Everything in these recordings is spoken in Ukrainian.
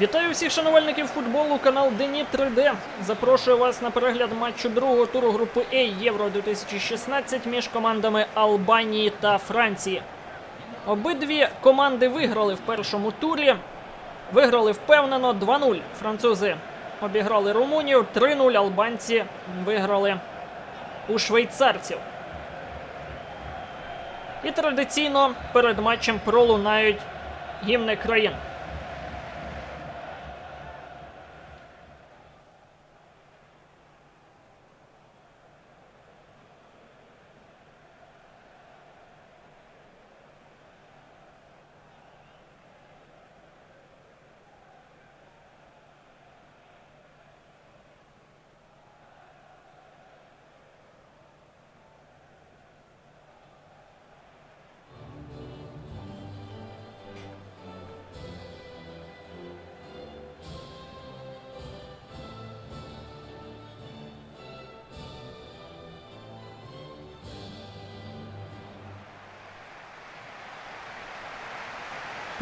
Вітаю всіх шанувальників футболу. Канал Дені 3D. Запрошую вас на перегляд матчу другого туру групи А Євро 2016 між командами Албанії та Франції. Обидві команди виграли в першому турі. Виграли впевнено 2-0. Французи обіграли Румунію, 3-0 албанці виграли у швейцарців. І традиційно перед матчем пролунають гімни країн.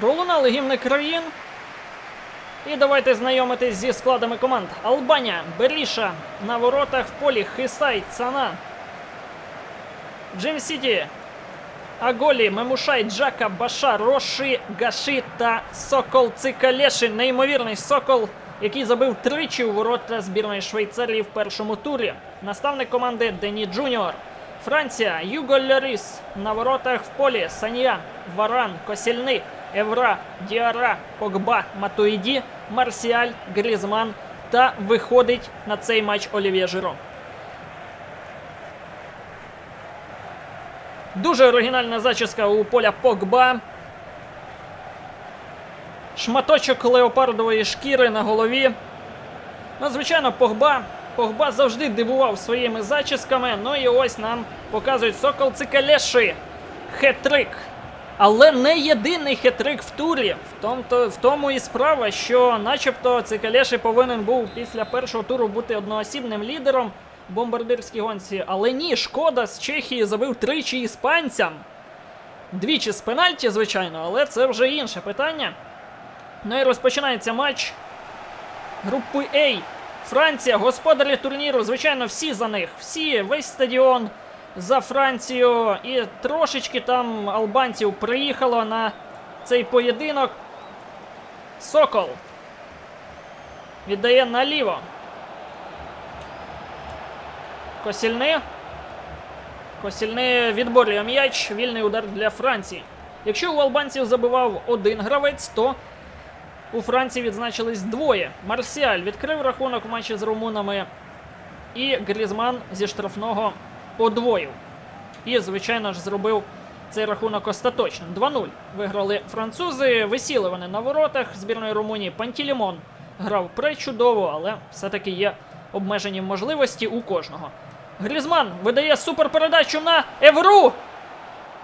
Пролунали гімни країн. І давайте знайомитись зі складами команд. Албанія, Беріша, на воротах в полі Хисай, Цана. Джим Сіті, Аголі, Мемушай, Джака, Баша, Роші, Гаші та Сокол Цикалеші. Неймовірний Сокол, який забив тричі у ворота збірної Швейцарії в першому турі. Наставник команди Дені Джуніор. Франція, Юго Льоріс. На воротах в полі Саня, Варан, Косільни, Евра, Діара, Погба, Матуїді, Марсіаль, Грізман та виходить на цей матч Олів'є Жиро. Дуже оригінальна зачіска у поля Погба. Шматочок леопардової шкіри на голові. Ну, звичайно, Погба. Погба завжди дивував своїми зачісками. Ну і ось нам показують Сокол Цикалеші. Хетрик. Але не єдиний хитрик в турі. В тому, в тому і справа, що начебто Цикалеші повинен був після першого туру бути одноосібним лідером в бомбардирській гонці. Але ні, шкода з Чехії забив тричі іспанцям. Двічі з пенальті, звичайно, але це вже інше питання. Ну і розпочинається матч групи А. Франція, господарі турніру, звичайно, всі за них. Всі, весь стадіон за Францію. І трошечки там албанців приїхало на цей поєдинок. Сокол. Віддає наліво. Косільни. Косільни відборює м'яч. Вільний удар для Франції. Якщо у албанців забивав один гравець, то у Франції відзначились двоє. Марсіаль відкрив рахунок в матчі з румунами. І Грізман зі штрафного подвоїв. І, звичайно ж, зробив цей рахунок остаточним. 2-0 виграли французи. Висіли вони на воротах збірної Румунії. Пантілімон грав пречудово, але все-таки є обмежені можливості у кожного. Грізман видає суперпередачу на Евру.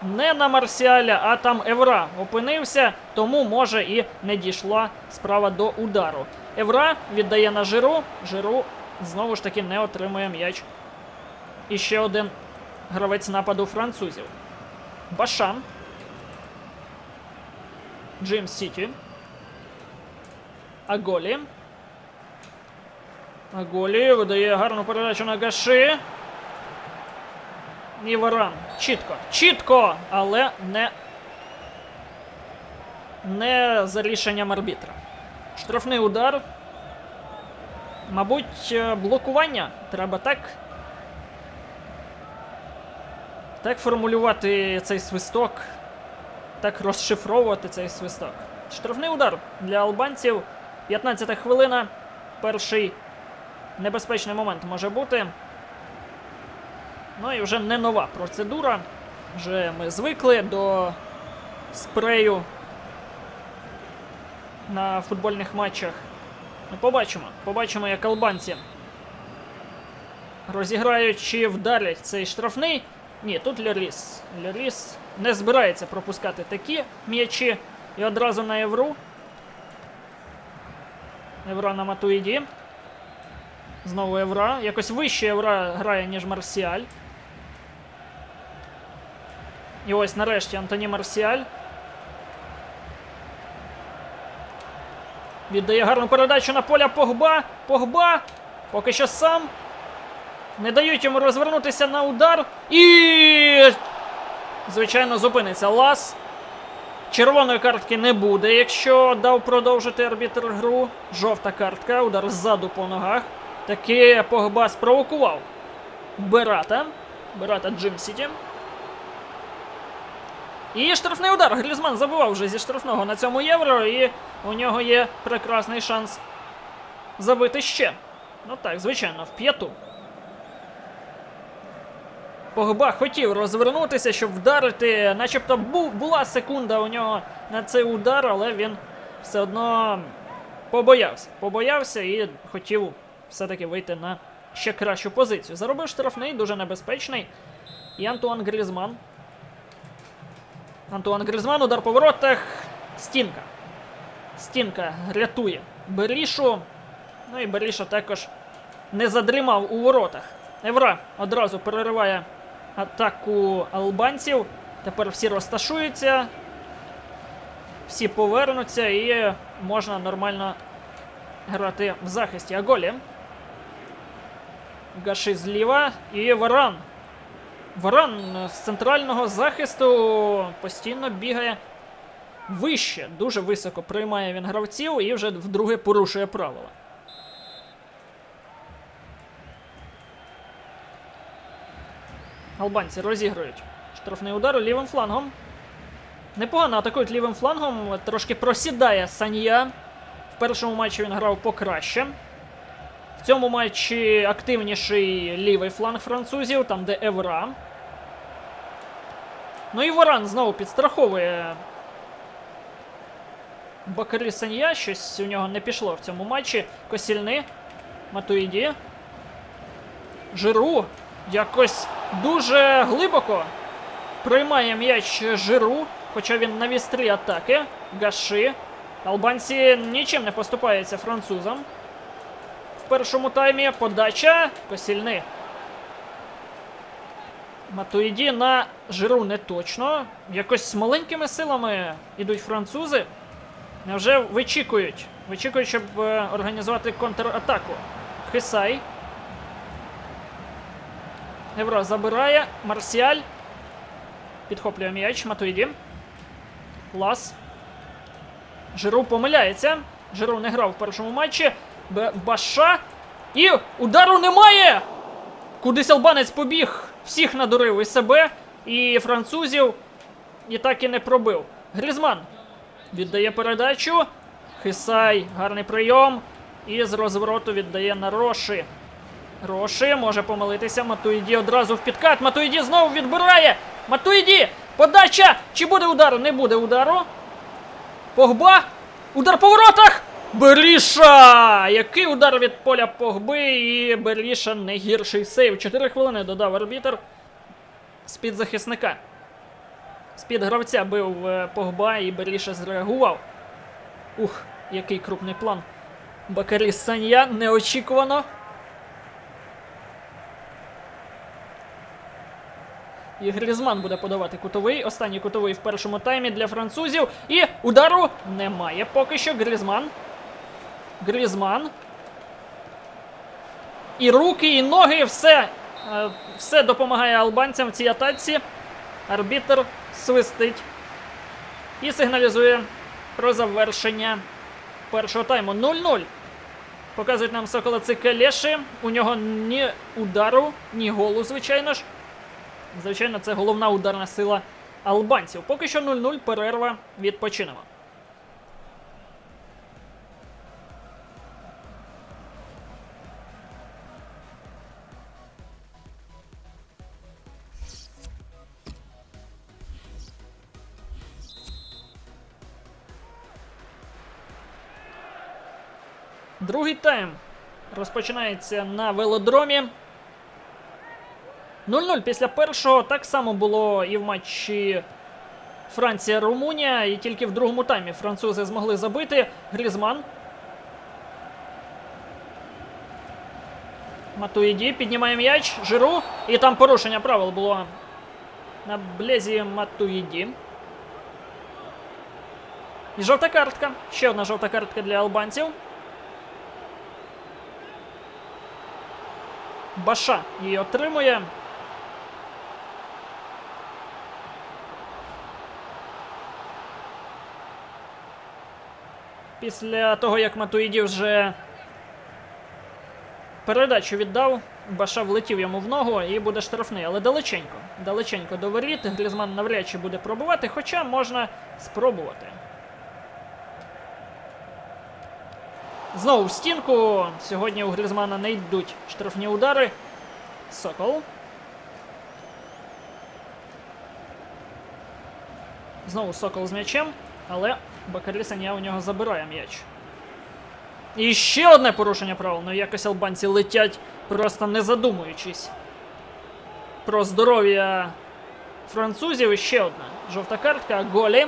Не на Марсіаля, а там Евра опинився, тому може і не дійшла справа до удару. Евра віддає на Жиру. Жиру знову ж таки не отримує м'яч. І ще один гравець нападу французів. Башан. Джим Сіті. Аголі. Аголі видає гарну передачу на Гаши. І Варан. Чітко. Чітко! Але не. Не за рішенням арбітра. Штрафний удар. Мабуть, е, блокування. Треба так. Так формулювати цей свисток. Так розшифровувати цей свисток. Штрафний удар для албанців. 15 хвилина. Перший небезпечний момент може бути. Ну і вже не нова процедура. Вже ми звикли до спрею на футбольних матчах. Ми побачимо. Побачимо, як албанці розіграють чи вдарять цей штрафний. Ні, тут Льоріс. Льоріс не збирається пропускати такі м'ячі. І одразу на Євру. Євра на Матуїді. Знову Євра. Якось вище Євра грає, ніж Марсіаль. І ось нарешті Антоні Марсіаль. Віддає гарну передачу на поля Погба. Погба. Поки що сам. Не дають йому розвернутися на удар. І. Звичайно, зупиниться Лас. Червоної картки не буде, якщо дав продовжити арбітр гру. Жовта картка, удар ззаду по ногах. Таки Погба спровокував Берата. Берата Джим Сіті. І штрафний удар. Грізман забивав вже зі штрафного на цьому євро, і у нього є прекрасний шанс забити ще. Ну так, звичайно, в п'яту. Погба хотів розвернутися, щоб вдарити. Начебто бу- була секунда у нього на цей удар, але він все одно побоявся. Побоявся і хотів все-таки вийти на ще кращу позицію. Заробив штрафний, дуже небезпечний. І Антуан Грізман. Антуан Грізман, удар по воротах. Стінка. Стінка рятує Берішу. Ну і Беріша також не задрімав у воротах. Евра одразу перериває атаку албанців. Тепер всі розташуються. Всі повернуться і можна нормально грати в захисті. Аголі. Гаши зліва і Варан. Варан з центрального захисту постійно бігає вище, дуже високо приймає він гравців і вже вдруге порушує правила. Албанці розігрують штрафний удар лівим флангом. Непогано атакують лівим флангом. Трошки просідає Санья. В першому матчі він грав покраще. В цьому матчі активніший лівий фланг французів, там де Евра. Ну і Варан знову підстраховує Бакарі Санья. Щось у нього не пішло в цьому матчі. Косільни. Матуїді. Жиру. Якось дуже глибоко приймає м'яч Жиру, хоча він на вістрі атаки. Гаши. Албанці нічим не поступаються французам. Першому таймі подача Косільни. Матуїді на Жиру не точно. Якось з маленькими силами йдуть французи. Невже вичікують? Вичікують, щоб е, організувати контратаку. Хисай. Евро забирає. Марсіаль. Підхоплює м'яч. Матуїді. Лас. Жиру помиляється. Жиру не грав в першому матчі. Баша. І удару немає! Кудись албанець побіг. Всіх надурив і себе, і французів. І так і не пробив. Грізман віддає передачу. Хисай, гарний прийом. І з розвороту віддає на Роші. Роші може помилитися. Матуїді одразу в підкат. Матуїді знову відбирає. Матуїді! Подача! Чи буде удару? Не буде удару. Погба. Удар по воротах! Беріша! Який удар від поля Погби і Беріша не гірший сейв. 4 хвилини додав арбітер з-під захисника. З-під гравця бив е, Погба і Беріша зреагував. Ух, який крупний план. Бакарі Санья неочікувано. І Грізман буде подавати кутовий. Останній кутовий в першому таймі для французів. І удару немає поки що. Грізман. Грізман. І руки, і ноги, все. е, Все допомагає албанцям в цій атаці. Арбітр свистить і сигналізує про завершення першого тайму. 0-0. Показують нам Сокола Цикалеші. У нього ні удару, ні голу, звичайно ж. Звичайно, це головна ударна сила албанців. Поки що 0-0, перерва, відпочинемо. Другий тайм розпочинається на велодромі. 0-0 після першого так само було і в матчі Франція-Румунія, і тільки в другому таймі французи змогли забити. Грізман. Матуїді піднімає м'яч. Жиру. І там порушення правил було на блезі Матуїді. І жовта картка. Ще одна жовта картка для албанців. Баша її отримує. Після того, як Матуїді вже передачу віддав, Баша влетів йому в ногу і буде штрафний, але далеченько. Далеченько до воріт. Грізман навряд чи буде пробувати, хоча можна спробувати. Знову в стінку. Сьогодні у Грізмана не йдуть штрафні удари. Сокол. Знову Сокол з м'ячем, але Бакарлі Саня у нього забирає м'яч. І ще одне порушення правил. Ну якось албанці летять, просто не задумуючись. Про здоров'я французів. І ще одна жовта картка. Голі.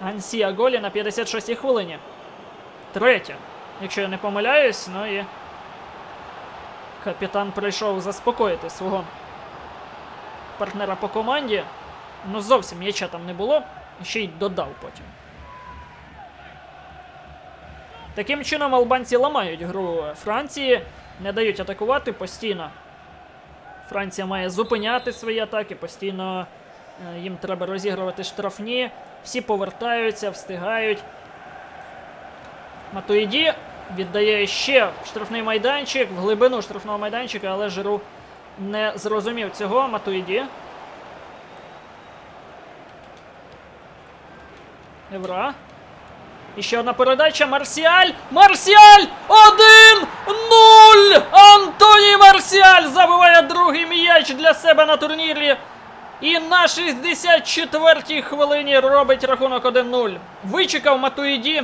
Гансія Голі на 56-й хвилині. Третя. Якщо я не помиляюсь, ну і капітан прийшов заспокоїти свого партнера по команді. Ну, зовсім м'яча там не було, ще й додав потім. Таким чином, албанці ламають гру Франції, не дають атакувати постійно. Франція має зупиняти свої атаки, постійно е, їм треба розігрувати штрафні. Всі повертаються, встигають. Матуїді віддає ще штрафний майданчик, в глибину штрафного майданчика, але Жиру не зрозумів цього. Матуїді. Евра. І ще одна передача. Марсіаль! Марсіаль! 1-0! Антоні Марсіаль забиває другий м'яч для себе на турнірі. І на 64-й хвилині робить рахунок 1-0. Вичекав Матуїді.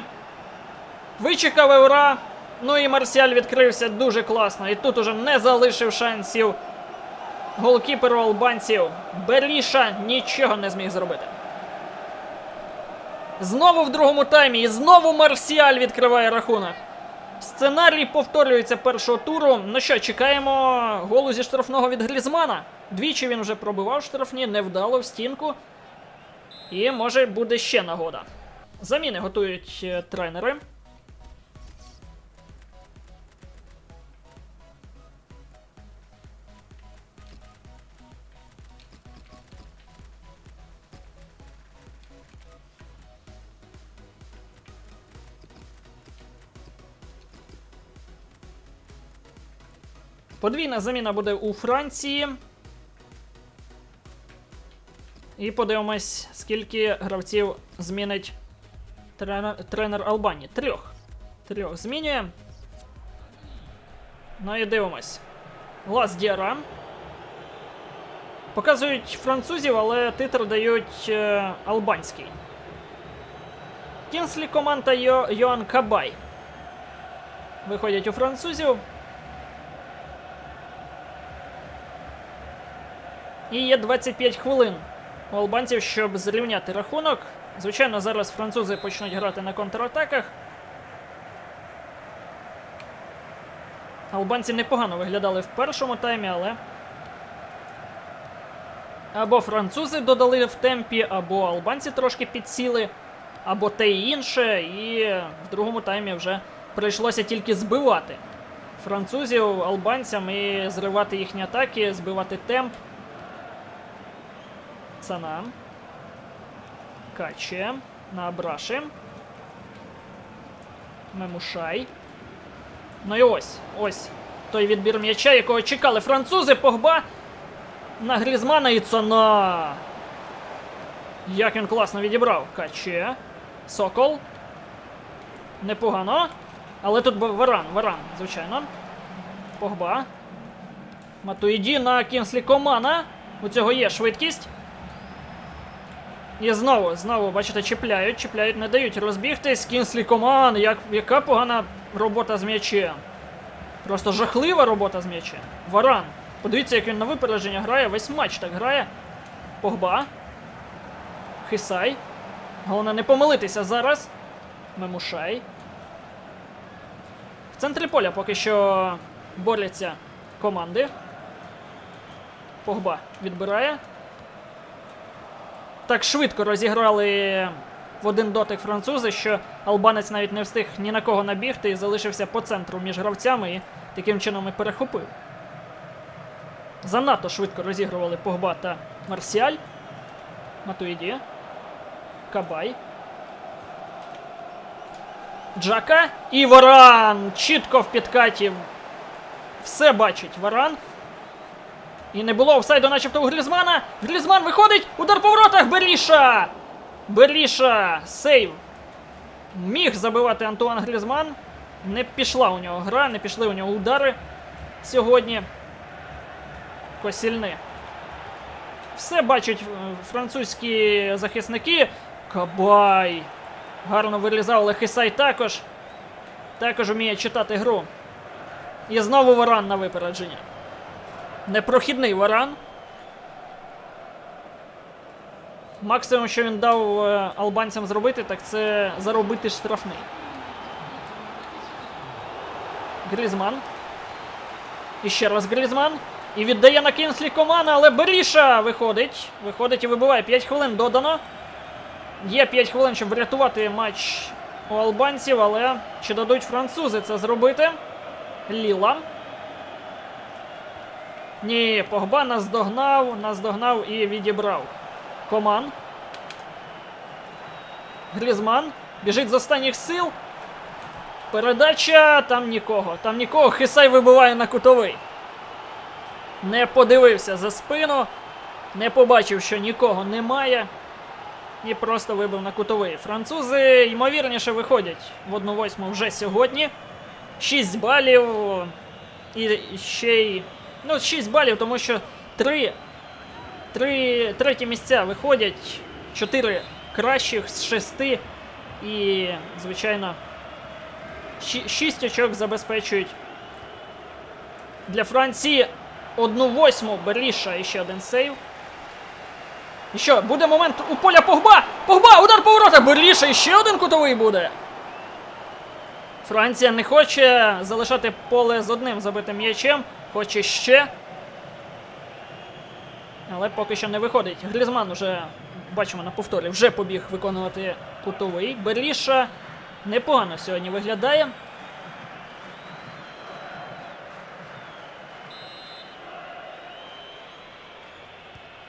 Вичекав Евра. Ну і Марсіаль відкрився дуже класно. І тут уже не залишив шансів голкіперу албанців. Беріша нічого не зміг зробити. Знову в другому таймі і знову Марсіаль відкриває рахунок. Сценарій повторюється першого туру. Ну що, чекаємо голу зі штрафного від Грізмана. Двічі він вже пробивав штрафні, невдало в стінку. І може буде ще нагода. Заміни готують е, тренери. Подвійна заміна буде у Франції. І подивимось, скільки гравців змінить тренер, тренер Албанії. Трьох. Трьох змінює. Ну і дивимось. Лас Діара. Показують французів, але титр дають е, албанський. Кінслі команда Йо, Йоан Кабай. Виходять у французів. І є 25 хвилин у албанців, щоб зрівняти рахунок. Звичайно, зараз французи почнуть грати на контратаках. Албанці непогано виглядали в першому таймі, але. Або французи додали в темпі, або албанці трошки підсіли, або те і інше. І в другому таймі вже прийшлося тільки збивати французів албанцям і зривати їхні атаки, збивати темп. Цана. Каче. На Абраші. Мемушай. Ну і ось. Ось. Той відбір м'яча, якого чекали французи, Погба. На Грізмана і Цана. Як він класно відібрав. Каче. Сокол. Непогано. Але тут Варан, Варан, звичайно. Погба. Матуїді на Кінслі Комана. У цього є швидкість. І знову, знову, бачите, чіпляють, чіпляють, не дають розбігтись. Кінслі Коман, як, яка погана робота з м'ячем. Просто жахлива робота з м'ячем. Варан. Подивіться, як він на випередження грає, весь матч так грає. Погба. Хисай. Головне не помилитися зараз. Мемушай. В центрі поля поки що борються команди. Погба відбирає. Так швидко розіграли в один дотик французи, що албанець навіть не встиг ні на кого набігти і залишився по центру між гравцями і таким чином і перехопив. Занадто швидко розігрували Погба та Марсіаль. Матуїді. Кабай. Джака і Варан! Чітко в підкаті. Все бачить Варан. І не було офсайду, начебто у Грізмана. Грізман виходить! Удар по воротах! Беріша! Беріша! Сейв! Міг забивати Антуан Грізман. Не пішла у нього гра, не пішли у нього удари сьогодні. Косільни. Все бачать французькі захисники. Кабай. Гарно вирізав Лехисай також. Також вміє читати гру. І знову варан на випередження. Непрохідний варан. Максимум, що він дав е, албанцям зробити, так це заробити штрафний. Грізман. І ще раз Грізман. І віддає на Кінслі Комана, але Беріша виходить. Виходить і вибиває. 5 хвилин додано. Є 5 хвилин, щоб врятувати матч у албанців, але чи дадуть французи це зробити? Ліла. Ні, Погба наздогнав, наздогнав і відібрав. Коман. Грізман. Біжить з останніх сил. Передача. Там нікого. Там нікого. Хисай вибиває на кутовий. Не подивився за спину. Не побачив, що нікого немає. І просто вибив на кутовий. Французи, ймовірніше, виходять в 1-8 вже сьогодні. 6 балів. І ще й. Ну, 6 балів, тому що 3. 3 треті місця виходять. 4 кращих з 6. І, звичайно, 6 очок забезпечують для Франції 1-8 Беріша і ще один сейв. І що, буде момент у поля Погба! Погба! Удар по воротах! Беріша і ще один кутовий буде. Франція не хоче залишати поле з одним забитим м'ячем. Хоче ще. Але поки що не виходить. Грізман уже, бачимо на повторі, вже побіг виконувати кутовий. Беріша непогано сьогодні виглядає.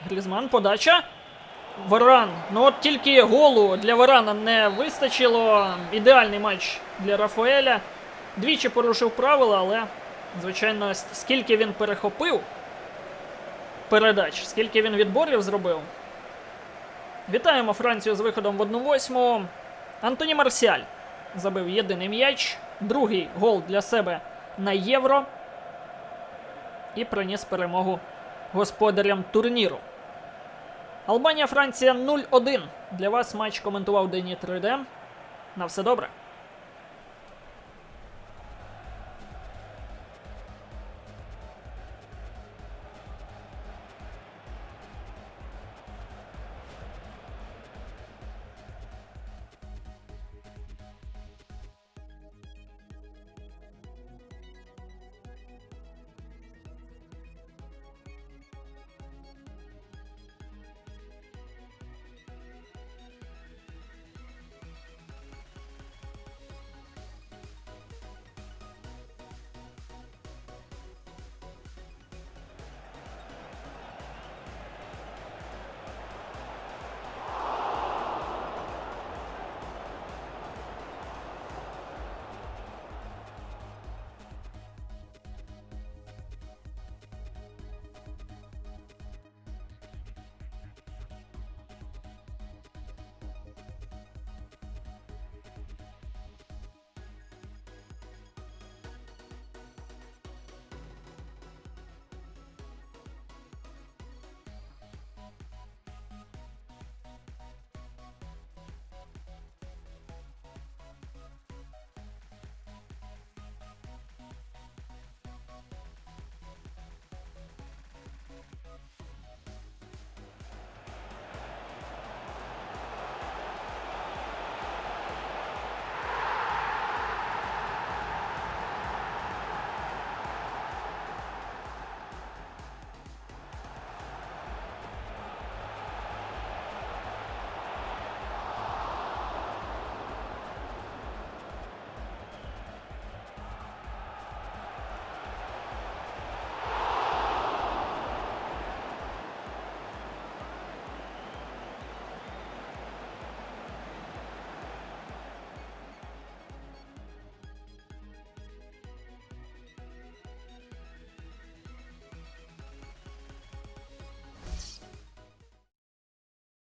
Грізман, подача. Варан. Ну от тільки голу для Варана не вистачило. Ідеальний матч для Рафаеля. Двічі порушив правила, але, звичайно, скільки він перехопив передач, скільки він відборів зробив. Вітаємо Францію з виходом в 1-8. Антоні Марсіаль забив єдиний м'яч. Другий гол для себе на євро. І приніс перемогу господарям турніру. Албанія Франція 0-1. Для вас матч коментував Дені 3D. На все добре.